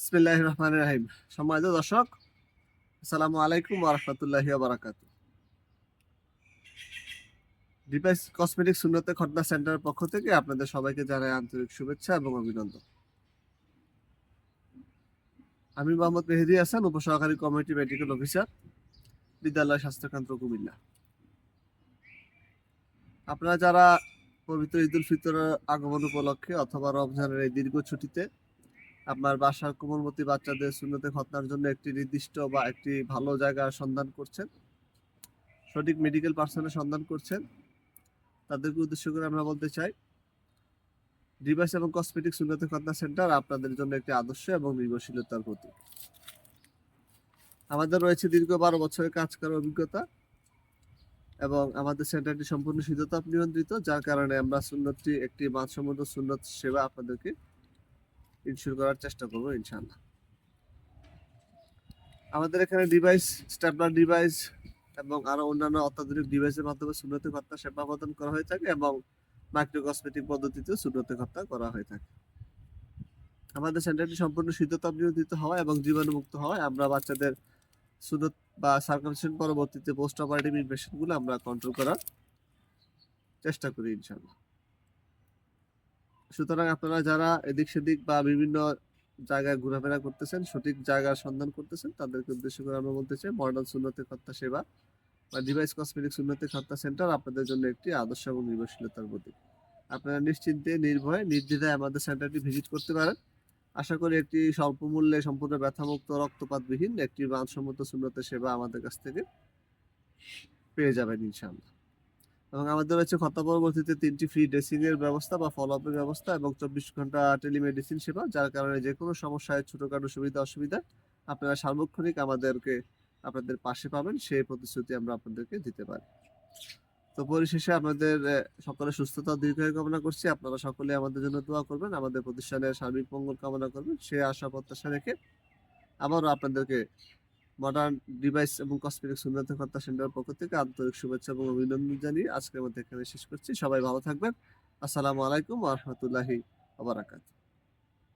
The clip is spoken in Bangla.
বিসমিল্লাহ রহমান রাহিম সম্মানিত দর্শক, আসসালামু আলাইকুম ওরহমতুল্লাহ বারাকাত। ডিভাইস কসমেটিক সুন্নতে খটনা সেন্টারের পক্ষ থেকে আপনাদের সবাইকে জানাই আন্তরিক শুভেচ্ছা এবং অভিনন্দন। আমি মোহাম্মদ মেহেদি হাসান, উপসহকারী কমিটি মেডিকেল অফিসার, বিদ্যালয় স্বাস্থ্যকেন্দ্র, কুমিল্লা। আপনারা যারা পবিত্র ঈদুল ফিতরের আগমন উপলক্ষে অথবা রমজানের এই দীর্ঘ ছুটিতে আপনার বাসার কোমলমতি বাচ্চাদের শূন্যতে খতনার জন্য একটি নির্দিষ্ট বা একটি ভালো জায়গার সন্ধান করছেন। সঠিক মেডিকেল পার্সনের সন্ধান করছেন। তাদেরকে উদ্দেশ্য করে আমরা বলতে চাই ডিভাইস এবং কসমেটিক শূন্যতে খতনা সেন্টার আপনাদের জন্য একটি আদর্শ এবং নির্ভরশীলতার প্রতীক। আমাদের রয়েছে দীর্ঘ বারো বছরের কাজ করার অভিজ্ঞতা এবং আমাদের সেন্টারটি সম্পূর্ণ শীততাপ নিয়ন্ত্রিত, যার কারণে আমরা সুন্নতটি একটি মানসম্মত সুন্নত সেবা আপনাদেরকে ইনশিওর করার চেষ্টা করব ইনশাল্লাহ আমাদের এখানে ডিভাইস স্ট্যাপলার ডিভাইস এবং আরও অন্যান্য অত্যাধুনিক ডিভাইসের মাধ্যমে শূন্যতে হত্যা সেবা প্রদান করা হয়ে থাকে এবং মাইক্রো কসমেটিক পদ্ধতিতে শূন্যতে হত্যা করা হয়ে থাকে। আমাদের সেন্টারটি সম্পূর্ণ শীততাপ নিয়ন্ত্রিত হওয়া এবং জীবাণুমুক্ত হওয়ায় আমরা বাচ্চাদের সুনত বা সার্কামশন পরবর্তীতে পোস্ট অপারেটিভ ইনফেকশনগুলো আমরা কন্ট্রোল করার চেষ্টা করি, ইনশাআল্লাহ। সুতরাং আপনারা যারা এদিক সেদিক বা বিভিন্ন জায়গায় ঘোরাফেরা করতেছেন, সঠিক জায়গার সন্ধান করতেছেন, তাদেরকে উদ্দেশ্য করে আমরা বলতে চাই মডার্ন সুন্নতে হত্যা সেবা বা ডিভাইস কসমেটিক সুন্নতে হত্যা সেন্টার আপনাদের জন্য একটি আদর্শ এবং নির্ভরশীলতার প্রতীক। আপনারা নিশ্চিন্তে, নির্ভয়ে, নির্দ্বিধায় আমাদের সেন্টারটি ভিজিট করতে পারেন। আশা করি একটি স্বল্প মূল্যে সম্পূর্ণ ব্যথামুক্ত, রক্তপাতবিহীন একটি মানসম্মত সুন্নতের সেবা আমাদের কাছ থেকে পেয়ে যাবেন ইনশাআল্লাহ। এবং আমাদের রয়েছে খত্তা পরবর্তীতে তিনটি ফ্রি ড্রেসিং এর ব্যবস্থা বা ফলো আপের ব্যবস্থা এবং চব্বিশ ঘণ্টা টেলিমেডিসিন সেবা যার কারণে যে কোনো সমস্যায় ছোটখাটো সুবিধা অসুবিধা আপনারা সার্বক্ষণিক আমাদেরকে আপনাদের পাশে পাবেন সেই প্রতিশ্রুতি আমরা আপনাদেরকে দিতে পারি। তো পরিশেষে আপনাদের আহ, সকলের সুস্থতা দীর্ঘায়ু কামনা করছি। আপনারা সকলে আমাদের জন্য দোয়া করবেন আমাদের প্রতিষ্ঠানের সার্বিক মঙ্গল কামনা করবেন। সে আশা প্রত্যাশা রেখে আবারও আপনাদেরকে মডার্ন ডিভাইস এবং কসমেটিক কর্তা সেন্টারের পক্ষ থেকে আন্তরিক শুভেচ্ছা এবং অভিনন্দন জানিয়ে আজকের মধ্যে এখানে শেষ করছি। সবাই ভালো থাকবেন। আসসালামু আলাইকুম আহমতুল্লাহি আবরাকাত